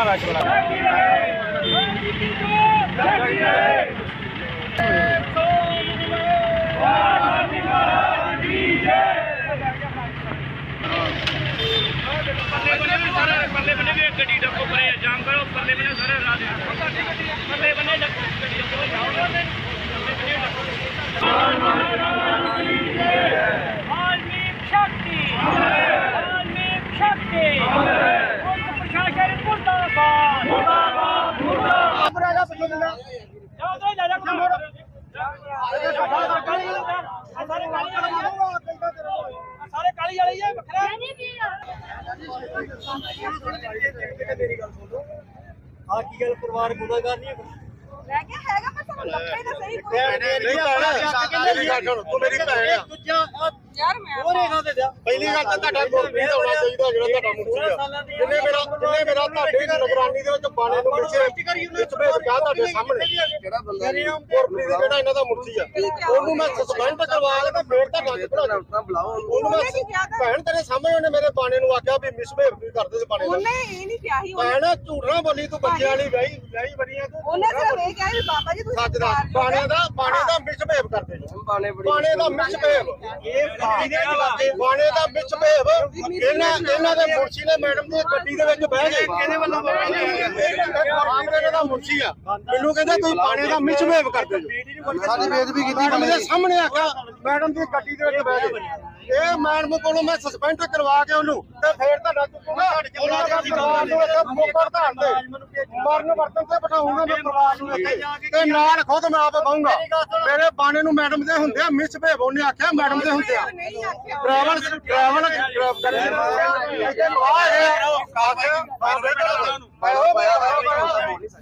ਸਾਨੂੰ ਬਮਾ ਰਾਸ਼ ਬੜਾ ਪੱਲੇ ਬੰਨੇ ਸਾਰੇ ਪੱਲੇ ਬੰਨੇ ਵੀ ਗੱਡੀ ਡੱਕੋ ਪਰੇ ਜਾਮ ਕਰੋ ਪੱਲੇ ਬੰਨੇ ਸਾਰੇ ਰਾਹ ਦੇ ਪੱਲੇ ਬੰਨੇ ਡੱਕੋ ਗੱਡੀ ਡੱਕੋ ਜਾਓ ਵਾਲਮੀਕ ਸ਼ਕਤੀ ਵਾਲਮੀਕ ਸ਼ਕਤੀ ਪੁਲਿਸ ਪ੍ਰਸ਼ਾਸਨ ਮੁਰਦਾਬਾਦ ਮੁਰਦਾਬਾਦ ਮੁਰਦਾਬਾਦ ਜਾਓ ਤੇ ਜਾ ਜਾ ਸਾਰੇ ਕਾਲੀ ਵਾਲੇ ਹੀ ਆ ਵੱਖਰਾ ਆ ਕੀ ਗੱਲ ਪਰਿਵਾਰ ਗੁਨਾਹਗਾਰ ਨਹੀਂ ਹੈ? ਮੈਂ ਕਿਹਾ ਹੈਗਾ ਮੈਂ ਨਹੀਂ ਭੈਣ ਗੱਲ ਤੂੰ ਮੇਰੀ ਭੈਣ ਆ ਯਾਰ ਮੈਂ ਪਹਿਲੀ ਗੱਲ ਤਾਂ ਤੁਹਾਡਾ ਗੁਰਪ੍ਰੀਤ ਹੋਣਾ ਚਾਹੀਦਾ ਜਿਹੜਾ ਤੁਹਾਡਾ ਮੁਖੀ ਆ ਜਿਹਨੇ ਮੇਰਾ ਜਿਹਨੇ ਮੇਰਾ ਤੁਹਾਡੀ ਨਿਗਰਾਨੀ ਦੇ ਵਿੱਚ ਬਾਣੇ ਨੂੰ ਪਿੱਛੇ ਵਿੱਚ ਭੇਜ ਗਿਆ ਤੁਹਾਡੇ ਸਾਹਮਣੇ ਜਿਹੜਾ ਬੰਦਾ ਗੁਰਪ੍ਰੀਤ ਜਿਹੜਾ ਇਹਨਾਂ ਦਾ ਮੁਖੀ ਆ ਉਹਨੂੰ ਮੈਂ ਸਸਪੈਂਡ ਕਰਵਾ ਕੇ ਤੇ ਫੇਰ ਤਾਂ ਪੜਾ ਬੁਲਾਓ ਉਹਨੂੰ ਮੈਂ ਭੈਣ ਤੇਰੇ ਸਾਹਮਣੇ ਉਹਨੇ ਮੇਰੇ ਬਾਣੇ ਨੂੰ ਆਖਿਆ ਵੀ ਮਿਸਬਿਹੇਵ ਵੀ ਕਰਦੇ ਸੀ ਬਾਣੇ ਉਹਨੇ ਇਹ ਨਹੀਂ ਕਿਹਾ ਸੀ ਭੈਣ ਝੂਠ ਨਾ ਬੋਲੀ ਤੂੰ ਬੱਚਿਆਂ ਵਾਲੀ ਵਿਆਹੀ ਵਿਆਹੀ ਬੜੀਆਂ ਤੂੰ। ਉਹਨੇ ਸਿਰਫ ਇਹ ਕਿਹਾ ਵੀ ਬਾਬਾ ਜੀ ਤੁਸੀਂ ਸੱਚ ਦਾ ਬਾਹਰ ਬਾਣੇ ਦਾ ਬਾਣੇ ਦਾ ਮਿਸਬਿਹੇਵ ਕਰਦੇ ਜੀ ਬਾਣੇ ਦਾ ਮਿਸਬਿਹੇਵ ਇਹ ਬਾਣੇ ਦਾ ਮਿਸਬਿਹੇਵ ਇਹਨਾਂ ਇਹਨਾਂ ਦੇ ਮੁਰਸ਼ੀ ਨੇ ਮੈਡਮ ਦੀ ਗੱਡੀ ਦੇ ਵਿੱਚ ਬਹਿ ਗਏ। ਕਿਹਦੇ ਵੱਲੋਂ ਬਾਣੇ ਦਾ ਮੁਰਸ਼ੀ ਆ। ਮੈਨੂੰ ਕਹਿੰਦਾ ਤੁਸੀਂ ਬਾਣੇ ਦਾ ਮਿਸਬਿਹੇਵ ਕਰਦੇ ਜੀ ਸਾਡੀ ਬੇਇੱਜ਼ਤੀ ਕੀਤੀ ਸਾਹਮਣੇ ਆਖਿਆ ਮੈਡਮ ਦੀ ਗੱਡੀ ਦੇ ਵਿੱਚ ਬਹਿ ਗਏ ਇਹ ਮੈਡਮ ਕੋਲੋਂ ਮੈਂ ਸਸਪੈਂਡ ਕਰਵਾ ਕੇ ਉਹਨੂੰ ਤੇ ਫੇਰ ਤੁਹਾਡਾ ਚੁੱਕੂਗਾ ਉਹਨਾਂ ਦਾ ਪਰਿਵਾਰ ਨੂੰ ਇੱਥੇ ਮੋਕਰ ਧਾਰ ਦੇ ਮਰਨ ਵਰਤਨ ਤੇ ਬਿਠਾਉਂਗਾ ਮੈਂ ਪਰਿਵਾਰ ਨੂੰ ਇੱਥੇ ਤੇ ਨਾਲ ਖੁਦ ਮੈਂ ਆਪ ਬਹੂੰਗਾ ਮੇਰੇ ਬਾਣੇ ਨੂੰ ਮੈਡਮ ਦੇ ਹੁੰਦੇ ਆ ਮਿਸ ਭੇਵ ਉਹਨੇ ਆਖਿਆ ਮੈਡਮ ਦੇ ਹੁੰਦੇ ਆ ਟਰੈਵਲ ਟਰੈਵਲ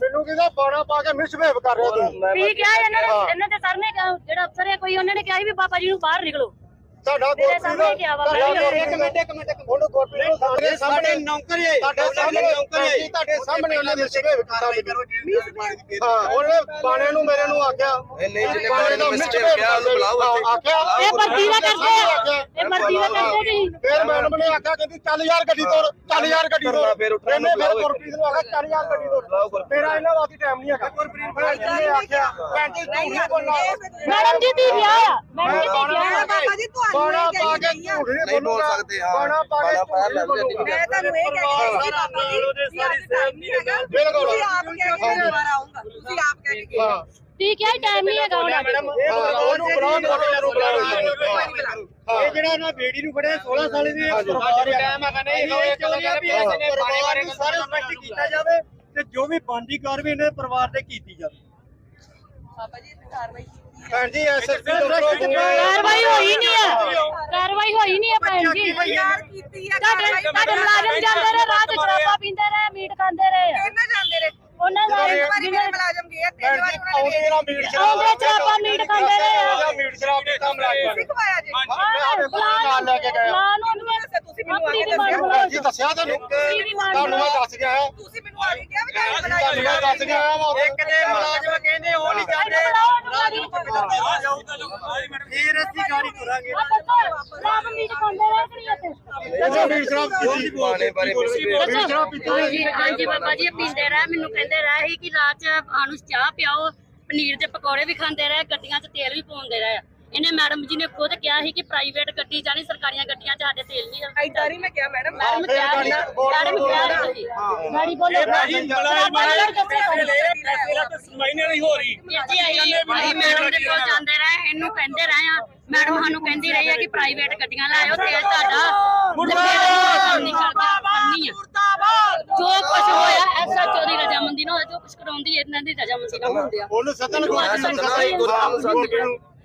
ਮੈਨੂੰ ਕਿਹਦਾ ਬਾਣਾ ਪਾ ਕੇ ਮਿਸ ਭੇਵ ਕਰ ਰਿਹਾ ਤੂੰ ਠੀਕ ਹੈ ਇਹਨਾਂ ਨੇ ਇਹਨਾਂ ਦੇ ਸਰ ਨੇ ਕਿਹਾ ਜਿਹੜਾ ਅਫਸਰ ਹੈ ਕੋਈ ਉਹਨਾਂ ਨੇ ਕਿਹਾ ਵੀ ਬਾਬਾ ਜੀ ਨੂੰ ਬਾਹਰ ਨਿਕਲੋ ਤੁਹਾਡਾ ਮੇਰੇ ਸਾਹਮਣੇ ਕਿਹਾ ਵਾ, ਮੈਂ ਵੀ ਇੱਕ ਮਿੰਟ ਇੱਕ ਮਿੰਟ। ਗੁਰਪ੍ਰੀਤ ਨੂੰ ਸਾਡੇ ਸਾਹਮਣੇ ਨੌਕਰ ਹੈ। ਤੁਹਾਡੇ ਸਾਹਮਣੇ ਨੌਕਰ ਹੈ। ਤੁਹਾਡੇ ਸਾਹਮਣੇ ਉਹਨੇ ਮਿਸਬਿਹੇਵ ਕੀਤਾ ਮੈਨੂੰ ਹਾਂ ਉਹਨੇ ਬਾਣੇ ਨੂੰ ਮੇਰੇ ਨੂੰ ਆਖਿਆ। ਨਹੀਂ, ਜਿਹਨੇ ਬਾਣੇ ਨੂੰ ਦਾ misbehave ਕਿਹਾ, ਉਹਨੂੰ ਬੁਲਾਓ। ਆਖਿਆ ਇਹ ਵਰਦੀ ਦਾ ਕਰਦੇ। ਇਹ ਵਰਦੀ ਦਾ ਕਰਦੇ ਜੀ ਫਿਰ ਮੈਡਮ ਨੇ ਆਖਿਆ ਕਹਿੰਦੀ ਚੱਲ ਯਾਰ ਗੱਡੀ ਤੋੜ ਚੱਲ ਯਾਰ ਗੱਡੀ ਤੋੜ। ਫਿਰ ਉੱਠਣਾ ਇਹਨੇ ਫਿਰ ਗੁਰਪ੍ਰੀਤ ਨੂੰ ਆਖਿਆ ਚੱਲ ਯਾਰ ਗੱਡੀ ਤੋੜ। ਤੇਰਾ ਇਹਨਾਂ ਵਾਸਤੇ ਟਾਈਮ ਨਹੀਂ ਹੈਗਾ। ਗੁਰਪ੍ਰੀਤ ਫਿਰ ਇਹਨੇ ਆਖਿਆ ਮੈਡਮ ਜੀ ਦੀ ਵਿਆਹ ਆ ਮੈਡਮ ਜੀ ਦੀ ਵਿਆਹ ਆ। ਬਾਬਾ ਜੀ ਤੁਹਾਨੂੰ ਬਾਣਾ ਪਾ ਕੇ ਝੂਠ ਨਹੀਂ ਬੋਲ। ਸਕਦੇ, ਹਾਂ। ਬਾਣਾ ਪਾ ਕੇ ਬਾਣਾ ਝੂਠ ਨਹੀਂ ਪਾ ਬੋਲੂਗਾ। ਮੈਂ ਤੁਹਾਨੂੰ ਇਹ ਕਹਿ ਕੇ ਬਾਬਾ ਜੀ ਤੁਸੀਂ ਆਪ ਟਾਈਮ ਨਹੀਂ ਹੈਗਾ। ਬਿਲਕੁਲ। ਤੁਸੀਂ ਆਪ ਕਹਿ ਕੇ ਮੈਂ ਦੁਬਾਰਾ ਆਉਂਗਾ। ਤੁਸੀਂ ਆਪ ਕਹਿ ਕੇ ਹਾਂ। ਠੀਕ ਹੈ ਟਾਈਮ ਨਹੀਂ ਹੈਗਾ ਉਹਨਾਂ ਦੇ ਹਾਂ, ਉਹਨੂੰ ਬੁਲਾਓ ਗੁਰਪ੍ਰੀਤ ਨੂੰ ਬੁਲਾਓ ਹਾਂ। ਇਹ ਜਿਹੜਾ ਨਾ ਬੇੜੀ ਨੂੰ ਫੜਿਆ 16 ਸਾਲ ਦੀ। ਟਾਈਮ ਹੈਗਾ ਨਹੀਂ ਇਹ ਚਾਹੁੰਦੇ ਆ ਵੀ ਇਸ ਨੇ ਬਾਣੇ ਬਾਰੇ ਸਾਰੇ ਸਪਸ਼ਟ ਕੀਤਾ ਜਾਵੇ ਤੇ ਜੋ ਵੀ ਬਣਦੀ ਕਾਰਵਾਈ ਇਹਨਾਂ ਦੇ ਪਰਿਵਾਰ ਤੇ ਕੀਤੀ ਜਾਵੇ। ਬਾਬਾ ਜੀ ਕਾਰਵਾਈ ਭੈਣ ਜੀ ਐਸਐਸਪੀ ਡਾਕਟਰ ਕਾਰਵਾਈ ਹੋਈ ਨਹੀਂ ਹੈ ਕਾਰਵਾਈ ਹੋਈ ਨਹੀਂ ਹੈ ਭੈਣ ਜੀ। ਯਾਰ ਕੀਤੀ ਹੈ ਤੁਹਾਡੇ ਤੁਹਾਡੇ ਮੁਲਾਜ਼ਮ ਜਾਂਦੇ ਰਹੇ ਰਾਤ ਸ਼ਰਾਬਾਂ ਪੀਂਦੇ ਰਹੇ ਮੀਟ ਖਾਂਦੇ ਰਹੇ। ਆ। ਕਿੰਨਾ ਜਾਂਦੇ ਰਹੇ। ਉਹਨਾਂ ਦਾ ਇੱਕ ਵਾਰੀ ਮੇਰੇ ਮੁਲਾਜ਼ਮ ਗਏ ਤਿੰਨ ਵਾਰੀ ਉਹਨਾਂ ਨੇ ਨਾ ਮੀਟ ਸ਼ਰਾਬ ਆਉਂਦੇ ਸ਼ਰਾਬਾਂ ਮੀਟ ਖਾਂਦੇ ਰਹੇ ਆ। ਮੀਟ ਸ਼ਰਾਬ ਦੇ ਕੰਮ ਲਾਇਆ ਸਿਖਵਾਇਆ ਜੀ। ਨਾਲ ਲੈ ਕੇ ਗਏ ਉਹਨੂੰ ਦੱਸਿਆ ਤੁਸੀਂ ਮੈਨੂੰ ਆ ਕੇ ਦੱਸਿਆ। ਜੀ ਦੱਸਿਆ ਤੁਹਾਨੂੰ ਤੁਹਾਨੂੰ ਮੈਂ ਦੱਸ ਗਿਆ। ਹਾਂ ਤੁਸੀਂ ਮੈਨੂੰ ਆ ਕੇ ਕਿਹਾ ਵੀ ਤੁਹਾਨੂੰ ਮੈਂ ਦੱਸ ਗਿਆ। ਇੱਕ ਦੇ ਮੁਲਾਜ਼ਮ ਕਹਿੰਦੇ ਉਹ ਨਹੀਂ ਜਾਂਦੇ। ਫੇਰ ਅਸੀਂ ਗਾੜੀ ਤੁਰਾਂਗੇ। ਸ਼ਰਾਬ ਮੀਟ ਖਾਂਦੇ ਰਹੇ ਕਿ ਨਹੀਂ ਇੱਥੇ ਅੱਛਾ ਮੀਟ ਸ਼ਰਾਬ ਕੀਤੀ ਬਾਣੇ ਬਾਰੇ misbehave ਮੀਟ ਸ਼ਰਾਬ ਪੀਤੀ। ਹਾਂਜੀ ਹਾਂਜੀ ਬਾਬਾ ਜੀ ਇਹ ਪੀਂਦੇ ਰਹੇ ਮੈਨੂੰ ਕਹਿੰਦੇ ਰਹੇ ਸੀ ਕਿ ਰਾਤ ਚ ਚਾਹ ਪਿਆਓ ਪਨੀਰ ਦੇ ਪਕੌੜੇ ਵੀ ਖਾਂਦੇ ਰਹੇ ਗੱਡੀਆਂ 'ਚ ਤੇਲ ਵੀ ਪਾਉਂਦੇ ਰਹੇ। ਇਹਨੇ ਮੈਡਮ ਜੀ ਨੇ ਖੁਦ ਕਿਹਾ ਸੀ ਕਿ ਪ੍ਰਾਈਵੇਟ ਗੱਡੀ ਜਾਣੀ ਸਰਕਾਰੀਆਂ ਗੱਡੀਆਂ 'ਚ ਸਾਡੇ ਤੇਲ ਨਹੀਂ ਐਦਾਂ ਨਹੀਂ ਮੈਂ ਕਿਹਾ ਮੈਡਮ। ਮੈਡਮ ਕਿਹਾ ਸੀ ਮੈਡਮ ਕਿਹਾ ਸੀ ਤੁਸੀਂ ਗਾੜੀ ਬੋਲੋ। ਭਾਜੀ ਫੈਸਲਾ ਤੇ ਸੁਣਵਾਈ ਨਹੀਂ ਹੋ ਰਹੀ ਜੀ ਅਸੀਂ ਅਸੀਂ ਮੈਡਮ ਦੇ ਕੋਲ ਜਾਂਦੇ ਰਹੇ ਇਹਨੂੰ ਕਹਿੰਦੇ ਰਹੇ ਆ। ਮੈਡਮ ਸਾਨੂੰ ਕਹਿੰਦੀ ਰਹੀ ਹੈ ਕਿ ਪ੍ਰਾਈਵੇਟ ਗੱਡੀਆਂ ਲਾਇਓ ਤੇਲ ਤੁਹਾਡਾ ਮੁਰਦਾਬਾਦ ਨਹੀਂ ਕਰਦਾ ਕਰਨੀ ਆ। ਜੋ ਕੁਝ ਹੋਇਆ ਐਸਐਚਓ ਦੀ ਰਜਾਮੰਦੀ ਨਾਲ ਹੋਇਆ ਜੋ ਕੁਝ ਕਰਾਉਂਦੀ ਇਹਨਾਂ ਦੀ ਰਜਾਮੰਦੀ ਨਾਲ ਹੁੰਦੇ ਆ। ਉਹਨੂੰ ਸੱਦਣ ਗੁਰਪ੍ਰੀਤ ਨੂੰ ਸੱਦਣਾ ਗੁਰਪ੍ਰੀਤ ਨੂੰ ਸੱਦ ਕੇ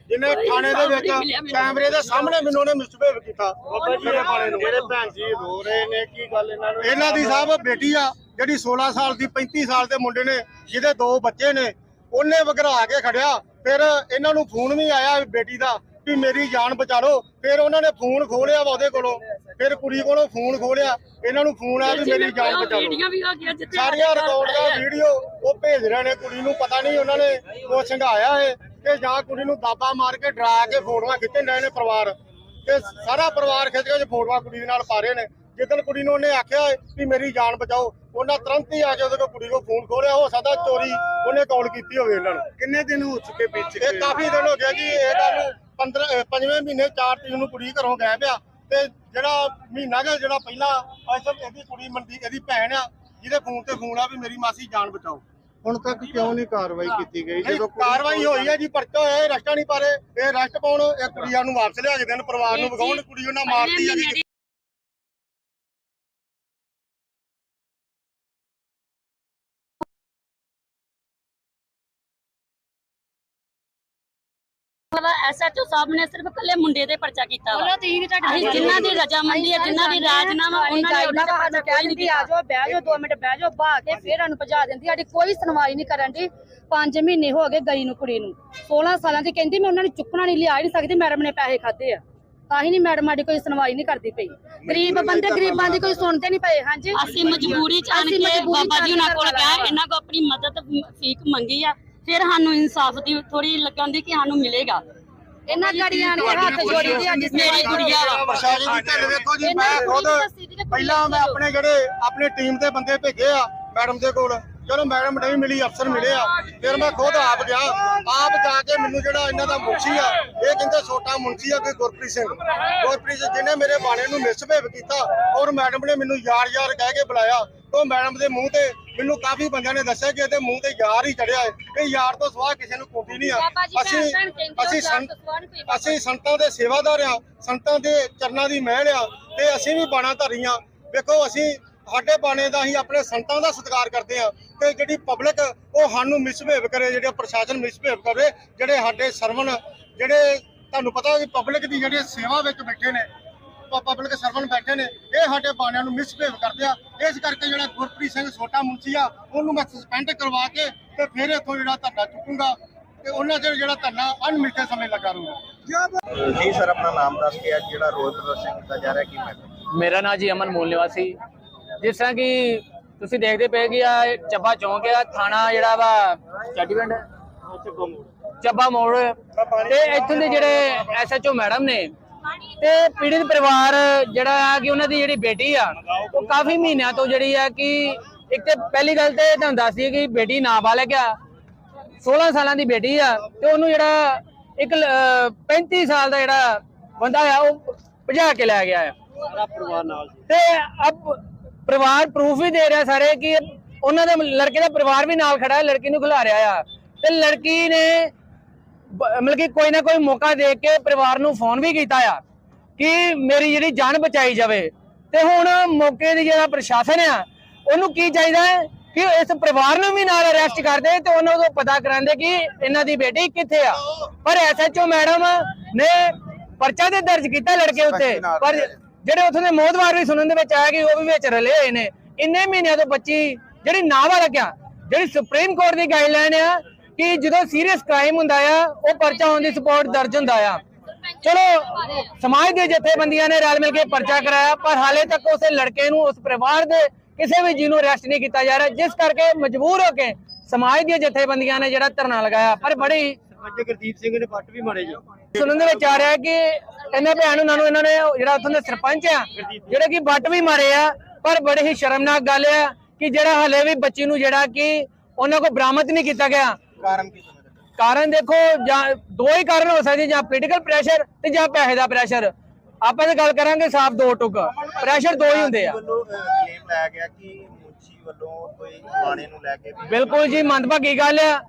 ਜਿਹਨੇ ਥਾਣੇ ਦੇ ਵਿੱਚ ਕੈਮਰੇ ਦੇ ਸਾਹਮਣੇ ਮੈਨੂੰ ਉਹਨੇ ਮਿਸਬਿਹੇਵ ਕੀਤਾ। ਮੇਰੇ ਬਾਣੇ ਨੂੰ ਜਿਹੜੇ ਭੈਣ ਜੀ ਰੋ ਰਹੇ ਨੇ ਕੀ ਗੱਲ ਇਹਨਾਂ ਨੂੰ ਇਹਨਾਂ ਦੀ ਸਾਹਿਬ ਬੇਟੀ ਆ ਜਿਹੜੀ 16 ਸਾਲ ਦੀ 35 ਸਾਲ ਦੇ ਮੁੰਡੇ ਨੇ ਜਿਹਦੇ ਦੋ ਬੱਚੇ ਨੇ ਉਹਨੇ ਵਗਰਾ ਕੇ ਖੜਿਆ। ਫਿਰ ਇਹਨਾਂ ਨੂੰ ਫੋਨ ਵੀ ਆਇਆ ਬੇਟੀ ਦਾ ਵੀ ਮੇਰੀ ਜਾਨ ਬਚਾ ਲਓ ਫਿਰ ਉਹਨਾਂ ਨੇ ਫੋਨ ਖੋਲਿਆ ਵਾ ਉਹਦੇ ਕੋਲੋਂ। ਫਿਰ ਕੁੜੀ ਕੋਲੋਂ ਫੋਨ ਖੋਲਿਆ ਇਹਨਾਂ ਨੂੰ ਫੋਨ ਆਇਆ ਵੀ ਮੇਰੀ ਜਾਨ ਬਚਾ ਲਓ ਸਾਰੀਆਂ ਰਿਕਾਰਡ ਦਾ ਵੀਡੀਓ ਉਹ ਭੇਜ ਰਹੇ ਨੇ ਕੁੜੀ ਨੂੰ ਪਤਾ ਨਹੀਂ ਉਹਨਾਂ ਨੇ ਉਹ ਸੰਘਾਇਆ ਹੈ ਕਿ ਜਾਂ ਕੁੜੀ ਨੂੰ ਦਾਬਾ ਮਾਰ ਕੇ ਡਰਾ ਕੇ ਫੋਟੋਆਂ ਖਿੱਚਣ ਡਏ ਨੇ ਪਰਿਵਾਰ। ਤੇ ਸਾਰਾ ਪਰਿਵਾਰ ਖਿੱਚ ਕੇ ਫੋਟੋਆਂ ਕੁੜੀ ਦੇ ਨਾਲ ਪਾ ਰਹੇ ਨੇ। ਜਿੱਦਣ ਕੁੜੀ ਨੂੰ ਉਹਨੇ ਆਖਿਆ ਵੀ ਮੇਰੀ ਜਾਨ ਬਚਾਓ ਉਹਨਾਂ ਤੁਰੰਤ ਹੀ ਆ ਕੇ ਉਹਦੇ ਕੋਲ ਕੁੜੀ ਕੋਲ ਫੋਨ ਖੋਲਿਆ। ਹੋ ਸਕਦਾ ਚੋਰੀ ਉਹਨੇ ਕਾਲ ਕੀਤੀ ਹੋਵੇ ਇਹਨਾਂ ਨੂੰ। ਕਿੰਨੇ ਦਿਨ ਹੋ ਚੁੱਕੇ ਵਿੱਚ ਇਹ ਕਾਫੀ ਦਿਨ ਹੋ ਗਿਆ ਜੀ ਇਹ ਗੱਲ 15 ਪੰਜਵੇਂ ਮਹੀਨੇ 4 ਤਰੀਕ ਨੂੰ ਕੁੜੀ ਘਰੋਂ ਗਾਇਬ ਆ ਤੇ ਜਿਹੜਾ ਮਹੀਨਾ ਕੁ ਜਿਹੜਾ ਪਹਿਲਾਂ ਤੱਕ ਇਹਦੀ ਕੁੜੀ ਮੰਦੀ ਇਹਦੀ ਭੈਣ ਆ ਜਿਹਦੇ ਫੋਨ ਤੇ ਫੋਨ ਆ ਵੀ ਮੇਰੀ ਮਾਸੀ ਜਾਨ ਬਚਾਓ। ਹੁਣ ਤੱਕ ਕਿਉਂ ਨਹੀਂ ਕਾਰਵਾਈ ਕੀਤੀ ਗਈ? ਨਹੀਂ, ਕਾਰਵਾਈ ਹੋਈ ਹੈ ਜੀ ਪਰਚਾ ਹੋਇਆ ਇਹ ਰਸਟਾ ਨਹੀਂ ਪਾਰੇ। ਇਹ ਰਸਟ ਪਾਉਣ ਇਹ ਕੁੜੀਆਂ ਨੂੰ ਵਾਪਸ ਲਿਆ ਕੇ ਦੇਣ ਪਰਿਵਾਰ ਨੂੰ ਵਿਖਾਉਣ ਕੁੜੀ ਉਹਨਾਂ ਮਾਰਤੀ ਆ ਜੀ। ਐਸਐਚਓ ਸਾਹਿਬ ਨੇ ਸਿਰਫ ਕੱਲੇ ਮੁੰਡੇ ਤੇ ਪਰਚਾ ਕੀਤਾ ਵਾ। ਅਸੀਂ ਜਿਨ੍ਹਾਂ ਦੀ ਰਜਾਮੰਦੀ ਹੈ ਜਿਨ੍ਹਾਂ ਦੀ ਰਾਜਨਾਮਾ ਉਹਨਾਂ ਨੇ ਉਹਨਾਂ ਦਾ ਪਰਚਾ ਕੋਈ ਨਹੀਂ ਆ ਜਾਓ ਬਹਿ ਜਾਓ 2 ਮਿੰਟ ਬਹਿ ਜਾਓ ਬਾਹ ਕੇ ਫੇਰ ਸਾਨੂੰ ਭਜਾ ਦਿੰਦੀ ਸਾਡੀ ਕੋਈ ਸੁਣਵਾਈ ਨਹੀਂ ਕਰਨ ਦੀ। 5 ਮਹੀਨੇ ਹੋ ਗਏ ਗਈ ਨੂੰ ਕੁੜੀ ਨੂੰ। 16 ਸਾਲਾਂ ਦੀ ਕਹਿੰਦੀ ਮੈਂ ਉਹਨਾਂ ਨੂੰ ਚੁੱਕਣਾ ਨਹੀਂ ਲਿਆ ਹੀ ਨਹੀਂ ਸਕਦੀ ਮੈਡਮ ਨੇ ਪੈਸੇ ਖਾਦੇ ਆ। ਤਾਂ ਹੀ ਨਹੀਂ ਮੈਡਮ ਸਾਡੀ ਕੋਈ ਸੁਣਵਾਈ ਨਹੀਂ ਕਰਦੀ ਪਈ। ਗਰੀਬ ਬੰਦੇ ਗਰੀਬਾਂ ਦੀ ਕੋਈ ਸੁਣਦੇ ਨਹੀਂ ਪਏ ਹਾਂਜੀ? ਅਸੀਂ ਮਜਬੂਰੀ ਚ ਆਣ ਕੇ ਬਾਬਾ ਜੀ ਉਹਨਾਂ ਕੋਲ ਗਏ ਇਹਨਾਂ ਕੋ ਆਪਣੀ ਮਦਦ ਫੀਕ ਮੰਗੀ ਆ। ਫਿਰ ਸਾਨੂੰ ਇਨਸਾਫ ਦੀ ਥੋੜੀ ਲੱਗਣ ਦੀ ਕਿ ਸਾਨੂੰ ਮਿਲੇਗਾ। ਇਹਨਾਂ ਗੜੀਆਂ ਨੇ ਹੱਥ ਜੋੜੀ ਦੀ ਸਾਡੀ ਮੇਰੀ ਗੁੜੀਆ ਵਾ। ਪ੍ਰਸ਼ਾਸਨ ਦੀ ਢਿੱਲ ਵੇਖੋ ਜੀ ਮੈਂ ਖੁਦ ਪਹਿਲਾਂ ਮੈਂ ਆਪਣੇ ਜਿਹੜੇ ਆਪਣੇ ਟੀਮ ਦੇ ਬੰਦੇ ਭੇਜੇ ਆ ਮੈਡਮ ਦੇ ਕੋਲ। ਚਲੋ ਮੈਡਮ ਨਹੀਂ ਮਿਲੀ ਅਫਸਰ ਮਿਲੇ ਆ। ਫਿਰ ਮੈਂ ਖੁਦ ਆਪ ਗਿਆ। ਆਪ ਜਾ ਕੇ ਮੈਨੂੰ ਜਿਹੜਾ ਇਹਨਾਂ ਦਾ ਮੁਨਸ਼ੀ ਆ ਇਹ ਕਹਿੰਦੇ ਛੋਟਾ ਮੁਨਸ਼ੀ ਆ ਕੋਈ ਗੁਰਪ੍ਰੀਤ ਸਿੰਘ। ਗੁਰਪ੍ਰੀਤ ਸਿੰਘ ਜਿਹਨੇ ਮੇਰੇ ਬਾਣੇ ਨੂੰ ਮਿਸਬਿਹੇਵ ਕੀਤਾ ਔਰ ਮੈਡਮ ਨੇ ਮੈਨੂੰ ਯਾਰ ਯਾਰ ਕਹਿ ਕੇ ਬੁਲਾਇਆ। ਉਹ ਮੈਡਮ ਦੇ ਮੂੰਹ ਤੇ ਮੈਨੂੰ ਕਾਫੀ ਬੰਦਿਆਂ ਨੇ ਦੱਸਿਆ ਕਿ ਇਹਦੇ ਮੂੰਹ ਤੇ ਯਾਰ ਹੀ ਚੜਿਆ ਹੈ। ਇਹ ਯਾਰ ਤੋਂ ਸਵਾਹ ਕਿਸੇ ਨੂੰ ਕੋਟੀ ਨਹੀਂ ਆ। ਅਸੀਂ ਅਸੀਂ ਕੋਈ ਅਸੀਂ ਸੰਤਾਂ ਦੇ ਸੇਵਾਦਾਰ ਆ। ਸੰਤਾਂ ਦੇ ਚਰਨਾਂ ਦੀ ਮਹਿਲ ਆ। ਤੇ ਅਸੀਂ ਵੀ ਬਾਣਾ ਧਾਰੀਆਂ। ਵੇਖੋ ਅਸੀਂ ਸਾਡੇ ਬਾਣੇ ਦਾ ਹੀ ਆਪਣੇ ਸੰਤਾਂ ਦਾ ਸਤਿਕਾਰ ਕਰਦੇ ਆ ਤੇ ਜਿਹੜੀ ਪਬਲਿਕ ਉਹ ਸਾਨੂੰ ਮਿਸਬਿਹੇਵ ਕਰੇ ਜਿਹੜੇ ਪ੍ਰਸ਼ਾਸਨ ਮਿਸਬਿਹੇਵ ਕਰੇ ਜਿਹੜੇ ਸਾਡੇ ਸਰਵਨ ਜਿਹੜੇ ਤੁਹਾਨੂੰ ਪਤਾ ਕਿ ਪਬਲਿਕ ਦੀ ਜਿਹੜੀ ਸੇਵਾ ਵਿੱਚ ਬੈਠੇ ਨੇ ਪਬਲਿਕ ਸਰਵਨ ਬੈਠੇ ਨੇ ਇਹ ਸਾਡੇ ਬਾਣਿਆਂ ਨੂੰ ਮਿਸਬਿਹੇਵ ਕਰਦੇ ਆ। ਇਸ ਕਰਕੇ ਜਿਹੜਾ ਗੁਰਪ੍ਰੀਤ ਸਿੰਘ ਛੋਟਾ ਮੁੰਸ਼ੀ ਆ ਉਹਨੂੰ ਮੈਂ ਸਸਪੈਂਡ ਕਰਵਾ ਕੇ ਤੇ ਫਿਰ ਇੱਥੋਂ ਜਿਹੜਾ ਧਰਨਾ ਚੁੱਕੂੰਗਾ ਤੇ ਉਹਨਾਂ ਚਿਰ ਜਿਹੜਾ ਧਰਨਾ ਅਣਮਿੱਥੇ ਸਮੇਂ ਲੱਗਾ ਰਹੂਗਾ। ਜੀ ਸਰ ਆਪਣਾ ਨਾਮ ਦੱਸ ਕੇ ਅੱਜ ਜਿਹੜਾ ਰੋਜ਼ ਪ੍ਰਦਰਸ਼ਨ ਕੀਤਾ ਜਾ ਰਿਹਾ ਕੀ ਮੈਟਰ ਮੇਰਾ ਨਾਮ ਜੀ ਅਮਨ ਮੂਲ ਨਿਵਾਸੀ। ਜਿਸ ਤਰ੍ਹਾਂ ਕਿ ਤੁਸੀਂ ਦੇਖਦੇ ਪਏ ਕਿ ਆ ਚੱਬਾ ਚੌਂਕ ਆ ਥਾਣਾ ਜਿਹੜਾ ਵਾ ਚੱਡੀਵਿੰਡ ਚੱਬਾ ਮੋੜ। ਤੇ ਇੱਥੋਂ ਦੇ ਜਿਹੜੇ ਐਸਐਚਓ ਮੈਡਮ ਨੇ ਤੇ ਪੀੜਿਤ ਪਰਿਵਾਰ ਜਿਹੜਾ ਆ ਕਿ ਉਹਨਾਂ ਦੀ ਜਿਹੜੀ ਬੇਟੀ ਆ ਉਹ ਕਾਫੀ ਮਹੀਨਿਆਂ ਤੋਂ ਜਿਹੜੀ ਆ ਕਿ ਇੱਕ ਤੇ ਪਹਿਲੀ ਗੱਲ ਤੇ ਤੁਹਾਨੂੰ ਦੱਸ ਦਈਏ ਕਿ ਬੇਟੀ ਨਾਬਾਲਗ ਆ 16 ਸਾਲਾਂ ਦੀ ਬੇਟੀ ਆ ਤੇ ਉਹਨੂੰ ਜਿਹੜਾ ਇੱਕ ਲ- ਅਹ 35 ਸਾਲ ਦਾ ਜਿਹੜਾ ਬੰਦਾ ਆ ਉਹ ਭਜਾ ਕੇ ਲੈ ਗਿਆ ਆ। ਤੇ ਅਬ ਪਰਿਵਾਰ ਪ੍ਰੂਫ ਵੀ ਦੇ ਰਿਹਾ ਸਾਰੇ ਕਿ ਉਹਨਾਂ ਦੇ ਲੜਕੇ ਦਾ ਪਰਿਵਾਰ ਵੀ ਨਾਲ ਖੜਾ ਹੈ, ਲੜਕੀ ਨੂੰ ਖਿਲਾ ਰਿਹਾ ਆ। ਤੇ ਲੜਕੀ ਨੇ ਮਤਲਬ ਕਿ ਕੋਈ ਨਾ ਕੋਈ ਮੌਕਾ ਦੇ ਕੇ ਪਰਿਵਾਰ ਨੂੰ ਫੋਨ ਵੀ ਕੀਤਾ ਆ ਕਿ ਮੇਰੀ ਜਿਹੜੀ ਜਾਨ ਬਚਾਈ ਜਾਵੇ। ਤੇ ਹੁਣ ਮੌਕੇ ਦੀ ਜਿਹੜਾ ਪ੍ਰਸ਼ਾਸਨ ਆ, ਉਹਨੂੰ ਕੀ ਚਾਹੀਦਾ ਹੈ ਕਿ ਇਸ ਪਰਿਵਾਰ ਨੂੰ ਵੀ ਨਾਲ ਅਰੈਸਟ ਕਰਦੇ ਤੇ ਉਹਨਾਂ ਤੋਂ ਪਤਾ ਕਰਾਉਂਦੇ ਕਿ ਇਹਨਾਂ ਦੀ ਬੇਟੀ ਕਿੱਥੇ ਆ। ਪਰ ਐਸਐਚਓ ਮੈਡਮ ਨੇ ਪਰਚਾ ਤੇ ਦਰਜ ਕੀਤਾ ਲੜਕੇ ਉੱਤੇ। ਪਰ ਜਿਹੜੇ ਉੱਥੋਂ ਦੇ ਮੋਦਵਾਰ ਵੀ ਸੁਣਨ ਦੇ ਵਿੱਚ ਆਇਆ ਕਿ ਉਹ ਵੀ ਵਿੱਚ ਰਲੇ ਹੋਏ ਨੇ, ਇੰਨੇ ਮਹੀਨਿਆਂ ਤੋਂ ਬੱਚੀ ਜਿਹੜੀ ਨਾਬਾਲਗ ਆ ਜਿਹੜੀ ਸੁਪਰੀਮ ਕੋਰਟ ਦੀ ਗਾਈਡਲਾਈਨ ਆ ਕਿ ਜਦੋਂ ਸੀਰੀਅਸ ਕ੍ਰਾਈਮ ਹੁੰਦਾ ਆ, ਉਹ ਪਰਚਾ ਔਨ ਦੀ ਸਪੋਰਟ ਦਰਜ ਹੁੰਦਾ ਆ। ਚਲੋ, ਸਮਾਜ ਦੇ ਜਥੇਬੰਦੀਆਂ ਨੇ ਰਲ ਮਿਲ ਕੇ ਪਰਚਾ ਕਰਾਇਆ, ਪਰ ਹਾਲੇ ਤੱਕ ਉਸੇ ਲੜਕੇ ਨੂੰ, ਉਸ ਪਰਿਵਾਰ ਦੇ ਕਿਸੇ ਵੀ ਜੀ ਨੂੰ ਅਰੈਸਟ ਨਹੀਂ ਕੀਤਾ ਜਾ ਰਿਹਾ, ਜਿਸ ਕਰਕੇ ਮਜਬੂਰ ਹੋ ਕੇ ਸਮਾਜ ਦੀਆਂ ਜਥੇਬੰਦੀਆਂ ਨੇ ਜਿਹੜਾ ਧਰਨਾ ਲਗਾਇਆ, ਪਰ ਬੜੀ ਅੱਜ ਗੁਰਦੀਪ ਸਿੰਘ ਨੇ ਪੱਟ ਵੀ ਮਾਰੇ ਜੀ। ਸੁਣਨ ਦੇ ਵਿੱਚ ਆ ਰਿਹਾ ਕਿ ਇਹਨਾਂ ਭੈਣ ਉਹਨਾਂ ਨੂੰ ਇਹਨਾਂ ਨੇ ਜਿਹੜਾ ਉੱਥੋਂ ਦੇ ਸਰਪੰਚ ਆ ਜਿਹੜੇ ਕਿ ਵੱਟ ਵੀ ਮਾਰੇ ਆ ਪਰ ਬੜੀ ਹੀ ਸ਼ਰਮਨਾਕ ਗੱਲ ਆ ਕਿ ਜਿਹੜਾ ਹਲੇ ਵੀ ਬੱਚੀ ਨੂੰ ਜਿਹੜਾ ਕਿ ਉਹਨਾਂ ਕੋਲ ਬਰਾਮਦ ਨਹੀਂ ਕੀਤਾ ਗਿਆ। ਕਾਰਨ ਕੀ ਸਮਝਦੇ ਕਾਰਨ ਦੇਖੋ ਜਾਂ ਦੋ ਹੀ ਕਾਰਨ ਹੋ ਸਕਦੇ ਜਾਂ ਪੋਲੀਟੀਕਲ ਪ੍ਰੈਸ਼ਰ ਤੇ ਜਾਂ ਪੈਸੇ ਦਾ ਪ੍ਰੈਸ਼ਰ ਆਪਾਂ ਤਾਂ ਗੱਲ ਕਰਾਂਗੇ ਸਾਫ਼ ਦੋ ਟੁਕ ਪ੍ਰੈਸ਼ਰ ਦੋ ਹੀ ਹੁੰਦੇ ਆ। ਵੱਲੋਂ ਕਲੇਮ ਲਾਇਆ ਗਿਆ ਕਿ ਮੁੰਚੀ ਵੱਲੋਂ ਕੋਈ ਬਾਣੇ ਨੂੰ ਲੈ ਕੇ ਵੀ ਬਿਲਕੁਲ ਜੀ ਮੰਦਭਾਗੀ ਗੱਲ ਆ।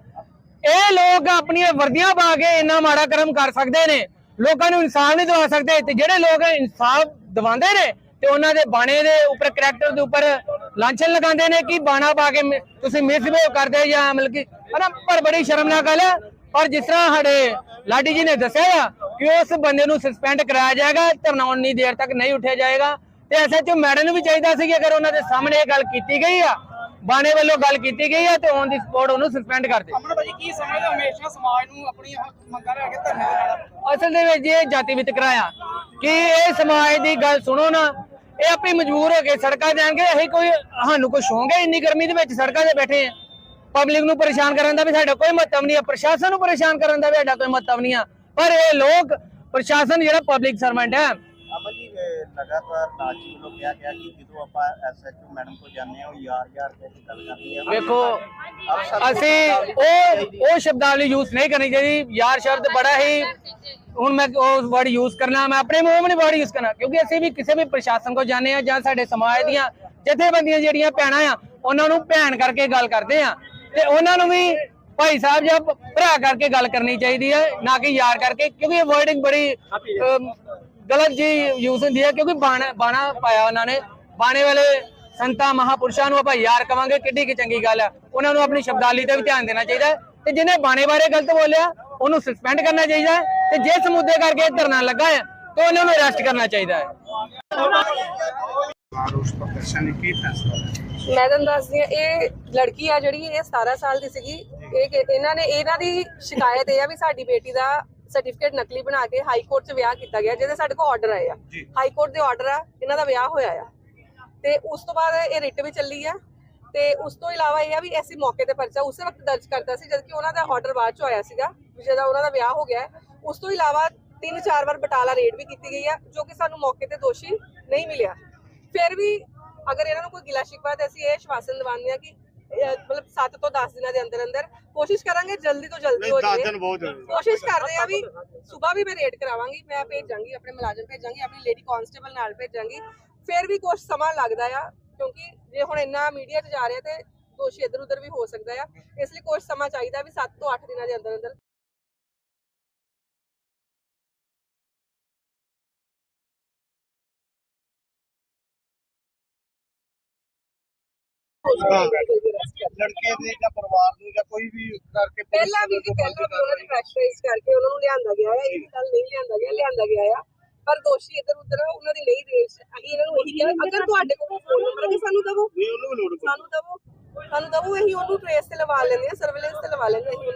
ਇਹ ਲੋਕ ਆਪਣੀਆਂ ਵਰਦੀਆਂ ਪਾ ਕੇ ਇੰਨਾ ਮਾੜਾ ਕਰਮ ਕਰ ਸਕਦੇ ਨੇ। ਲੋਕਾਂ ਨੂੰ ਇਨਸਾਫ ਨਹੀਂ ਦਵਾ ਸਕਦੇ। ਤੇ ਜਿਹੜੇ ਲੋਕ ਇਨਸਾਫ ਦਿਵਾਉਂਦੇ ਨੇ, ਤੇ ਉਹਨਾਂ ਦੇ ਬਾਣੇ ਦੇ ਉੱਪਰ ਕਰੈਕਟਰ ਦੇ ਉੱਪਰ ਲਾਂਛਨ ਲਗਾਉਂਦੇ ਨੇ ਕਿ ਬਾਣਾ ਪਾ ਕੇ ਤੁਸੀਂ ਮਿਸਬਿਹੇਵ ਕਰਦੇ ਜਾਂ ਮਤਲਬ ਕਿ ਹਨਾ, ਪਰ ਬੜੀ ਸ਼ਰਮਨਾਕ ਗੱਲ ਹੈ ਪਰ ਜਿਸ ਤਰ੍ਹਾਂ ਸਾਡੇ ਲਾਡੀ ਜੀ ਨੇ ਦੱਸਿਆ ਆ ਕਿ ਉਸ ਬੰਦੇ ਨੂੰ ਸਸਪੈਂਡ ਕਰਾਇਆ ਜਾਏਗਾ ਧਰਨਾ ਉਨੀ ਦੇਰ ਤੱਕ ਨਹੀਂ ਉੱਠਿਆ ਜਾਏਗਾ। ਤੇ ਐਸਐਚਓ ਮੈਡਮ ਨੂੰ ਵੀ ਚਾਹੀਦਾ ਸੀ ਕਿ ਅਗਰ ਉਹਨਾਂ ਦੇ ਸਾਹਮਣੇ ਇਹ ਗੱਲ ਕੀਤੀ ਗਈ ਆ ਬਾਣੇ ਵੱਲੋਂ ਗੱਲ ਕੀਤੀ ਗਈ ਆ ਤੇ ਔਨ ਦੀ ਸਪੋਰਟ ਉਹਨੂੰ ਸਸਪੈਂਡ ਕਰ ਦੇ ਅਮਨ ਭਾਜੀ ਕੀ ਸਮਝਦੇ ਹੋ? ਹਮੇਸ਼ਾ ਸਮਾਜ ਨੂੰ ਆਪਣੀਆਂ ਹੱਕ ਮੰਗਾਂ ਲੈ ਕੇ ਧਰਨੇ ਤੇ ਜਾਣਾ ਅਸਲ ਦੇ ਵਿੱਚ ਇਹ ਜਾਤੀ ਵਿਤਕਰਾ ਆ ਕਿ ਇਹ ਸਮਾਜ ਦੀ ਗੱਲ ਸੁਣੋ ਨਾ ਇਹ ਆਪੇ ਮਜਬੂਰ ਹੋ ਕੇ ਸੜਕਾਂ ਜਾਣਗੇ ਅਸੀਂ ਕੋਈ ਸਾਨੂੰ ਕੋਈ ਸ਼ੌਂਕ ਹੈ ਇੰਨੀ ਗਰਮੀ ਦੇ ਵਿੱਚ ਸੜਕਾਂ ਤੇ ਬੈਠੇ ਆ ਪਬਲਿਕ ਨੂੰ ਪਰੇਸ਼ਾਨ ਕਰਨ ਦਾ ਵੀ ਸਾਡਾ ਕੋਈ ਮਤਲਬ ਨਹੀਂ ਆ ਪ੍ਰਸ਼ਾਸਨ ਨੂੰ ਪਰੇਸ਼ਾਨ ਕਰਨ ਦਾ ਵੀ ਸਾਡਾ ਕੋਈ ਮਤਲਬ ਨਹੀਂ ਆ। ਪਰ ਇਹ ਲੋਕ ਪ੍ਰਸ਼ਾਸਨ ਜਿਹੜਾ ਪਬਲਿਕ ਸਰਵੈਂਟ ਹੈ ਲਗਾਤਾਰ ਨਾਜੀ ਵੱਲੋਂ ਕਿਹਾ ਗਿਆ ਕਿ ਜਦੋਂ ਆਪਾਂ ਐਸਐਚਓ ਮੈਡਮ ਕੋਲ ਜਾਂਦੇ ਹਾਂ ਉਹ ਯਾਰ ਯਾਰ ਕਹਿ ਕੇ ਗੱਲ ਕਰਦੇ ਆ ਵੇਖੋ ਅਸੀਂ ਉਹ ਉਹ ਸ਼ਬਦਾਵਲੀ ਯੂਜ਼ ਨਹੀਂ ਕਰਨੀ ਚਾਹੀਦੀ। ਯਾਰ ਸ਼ਬਦ ਬੜਾ ਹੀ ਹੁਣ ਮੈਂ ਉਹ ਵਰਡ ਯੂਜ਼ ਕਰਨਾ ਮੈਂ ਆਪਣੇ ਮੂੰਹ ਨਹੀਂ ਵਰਡ ਯੂਜ਼ ਕਰਨਾ। ਕਿਉਂਕਿ ਅਸੀਂ ਵੀ ਕਿਸੇ ਵੀ ਪ੍ਰਸ਼ਾਸਨ ਕੋ ਜਾਂਦੇ ਆ ਜਾਂ ਸਾਡੇ ਸਮਾਜ ਦੀਆਂ ਜਥੇਬੰਦੀਆਂ ਜਿਹੜੀਆਂ ਭੈਣਾਂ ਆ ਉਹਨਾਂ ਨੂੰ ਭੈਣ ਕਰਕੇ ਗੱਲ ਕਰਦੇ ਆ। ਤੇ ਉਹਨਾਂ ਨੂੰ ਵੀ ਭਾਈ ਸਾਹਿਬ ਜਾਂ ਭਰਾ ਕਰਕੇ ਗੱਲ ਕਰਨੀ ਚਾਹੀਦੀ ਹੈ ਨਾ ਕਿ ਯਾਰ ਕਰਕੇ ਕਿਉਂਕਿ ਇਹ ਵਰਡਿੰਗ ਬੜੀ ਗਲਤ ਜੀ ਯੂਜ਼ ਹੁੰਦੀ ਹੈ ਕਿਉਂਕਿ ਬਾਣਾ ਬਾਣਾ ਪਾਇਆ ਉਹਨਾਂ ਨੇ। ਬਾਣੇ ਵਾਲੇ ਸੰਤਾਂ ਮਹਾਪੁਰਸ਼ਾਂ ਨੂੰ ਆਪਾਂ ਯਾਰ ਕਵਾਂਗੇ ਕਿੱਡੀ ਕੀ ਚੰਗੀ ਗੱਲ ਹੈ। ਉਹਨਾਂ ਨੂੰ ਆਪਣੀ ਸ਼ਬਦਾਵਲੀ ਤੇ ਵੀ ਧਿਆਨ ਦੇਣਾ ਚਾਹੀਦਾ ਹੈ। ਤੇ ਜਿਹਨੇ ਬਾਣੇ ਬਾਰੇ ਗਲਤ ਬੋਲਿਆ ਉਹਨੂੰ ਸਸਪੈਂਡ ਕਰਨਾ ਚਾਹੀਦਾ ਹੈ ਤੇ ਜਿਸ ਮੁੱਦੇ ਕਰਕੇ ਧਰਨਾ ਲੱਗਾ ਹੈ ਤਾਂ ਉਹਨਾਂ ਨੂੰ ਅਰੈਸਟ ਕਰਨਾ ਚਾਹੀਦਾ ਹੈ। ਮੈਂ ਤੁਹਾਨੂੰ ਦੱਸਦੀ ਹਾਂ ਇਹ ਲੜਕੀ ਆ ਜਿਹੜੀ ਇਹ 17 ਸਾਲ ਦੀ ਸੀਗੀ। ਇਹ ਕਿ- ਇਹਨਾਂ ਨੇ ਇਹਨਾਂ ਦੀ ਸ਼ਿਕਾਇਤ ਇਹ ਆ ਵੀ ਸਾਡੀ ਬੇਟੀ ਦਾ ਸਰਟੀਫਿਕੇਟ ਨਕਲੀ ਬਣਾ ਕੇ ਹਾਈ ਕੋਰਟ 'ਚ ਵਿਆਹ ਕੀਤਾ ਗਿਆ ਜਿਹਦੇ ਸਾਡੇ ਕੋਲ ਆਰਡਰ ਆਏ ਆ। ਹਾਈ ਕੋਰਟ ਦੇ ਆਰਡਰ ਆ ਇਹਨਾਂ ਦਾ ਵਿਆਹ ਹੋਇਆ ਆ। ਤੇ ਉਸ ਤੋਂ ਬਾਅਦ ਇਹ ਰਿਟ ਵੀ ਚੱਲੀ ਆ। ਤੇ ਉਸ ਤੋਂ ਇਲਾਵਾ ਇਹ ਆ ਵੀ ਐਸੀ ਮੌਕੇ ਤੇ ਪਰਚਾ ਉਸੇ ਵਕਤ ਦਰਜ ਕਰਤਾ ਸੀ ਜਦਕਿ ਉਹਨਾਂ ਦਾ ਆਰਡਰ ਬਾਅਦ ਚ ਆਇਆ ਸੀਗਾ ਵੀ ਜਦੋਂ ਉਹਨਾਂ ਦਾ ਵਿਆਹ ਹੋ ਗਿਆ ਹੈ। ਉਸ ਤੋਂ ਇਲਾਵਾ ਤਿੰਨ ਚਾਰ ਵਾਰ ਬਟਾਲਾ ਰੇਡ ਵੀ ਕੀਤੀ ਗਈ ਆ ਜੋ ਕਿ ਸਾਨੂੰ ਮੌਕੇ ਤੇ ਦੋਸ਼ੀ ਨਹੀਂ ਮਿਲਿਆ। ਫਿਰ ਵੀ ਅਗਰ ਇਹਨਾਂ ਨੂੰ ਕੋਈ ਗਿਲਾ ਸ਼ਿਕਵਾ ਤਾਂ ਅਸੀਂ ਇਹ ਸ਼ਵਾਸਨ ਦਿਵਾਉਂਦੇ ਆ ਕਿ ਮਤਲਬ 7 ਤੋਂ 10 ਦਿਨਾਂ ਦੇ ਅੰਦਰ ਅੰਦਰ ਕੋਸ਼ਿਸ਼ ਕਰਾਂਗੇ ਜਲਦੀ ਤੋਂ ਜਲਦੀ ਹੋ ਜਾਵੇ। ਕੋਸ਼ਿਸ਼ ਕਰਦੇ ਆ ਵੀ ਸਵੇਰ ਵੀ ਮੈਂ ਰੇਡ ਕਰਾਵਾਂਗੀ ਮੈਂ ਭੇਜਾਂਗੀ ਆਪਣੇ ਮੁਲਾਜ਼ਮ ਭੇਜਾਂਗੀ ਆਪਣੀ ਲੇਡੀ ਕਾਂਸਟੇਬਲ ਨਾਲ ਭੇਜਾਂਗੀ। ਫਿਰ ਵੀ ਕੁਝ ਸਮਾਂ ਲੱਗਦਾ ਆ ਕਿਉਂਕਿ ਜੇ ਹੁਣ ਇੰਨਾ ਮੀਡੀਆ 'ਚ ਜਾ ਰਿਹਾ ਤੇ ਦੋਸ਼ੀ ਇੱਧਰ ਉੱਧਰ ਵੀ ਹੋ ਸਕਦਾ ਆ। ਇਸ ਲਈ ਕੁਝ ਸਮਾਂ ਚਾਹੀਦਾ ਵੀ 7 ਤੋਂ 8 ਦਿਨਾਂ ਦੇ ਅੰਦਰ ਅੰਦਰ ਲੜਕੇ ਦੇ ਜਾਂ ਪਰਿਵਾਰ ਨੂੰ ਜਾਂ ਕੋਈ ਵੀ ਕਰਕੇ ਪਹਿਲਾਂ ਵੀ ਜੀ ਪਹਿਲਾਂ ਵੀ ਉਹਨਾਂ ਨੇ ਪ੍ਰੈਸ਼ਰਾਈਜ਼ ਕਰਕੇ ਉਹਨਾਂ ਨੂੰ ਲਿਆਂਦਾ ਗਿਆ ਹੈ ਇਹ ਗੱਲ ਨਹੀਂ ਲਿਆਂਦਾ ਗਿਆ ਲਿਆਂਦਾ ਗਿਆ ਆ। ਪਰ ਦੋਸ਼ੀ ਇੱਧਰ ਉੱਧਰ ਆ, ਉਹਨਾਂ ਦੀ ਨਹੀਂ ਰੇਸ ਅਸੀਂ ਇਹਨਾਂ ਨੂੰ ਇਹੀ ਕਿਹਾ ਅਗਰ ਤੁਹਾਡੇ ਕੋਲ ਫੋਨ ਨੰਬਰ ਹੈ ਸਾਨੂੰ ਦਵੋ। ਸਾਨੂੰ ਦਵੋ ਸਾਨੂੰ ਦਵੋ ਅਸੀਂ ਉਹਨੂੰ ਟ੍ਰੇਸ ਤੇ ਲਵਾ ਲੈਂਦੇ ਆ ਸਰਵੇਲੈਂਸ ਤੇ ਲਵਾ ਲੈਂਦੇ ਅਸੀਂ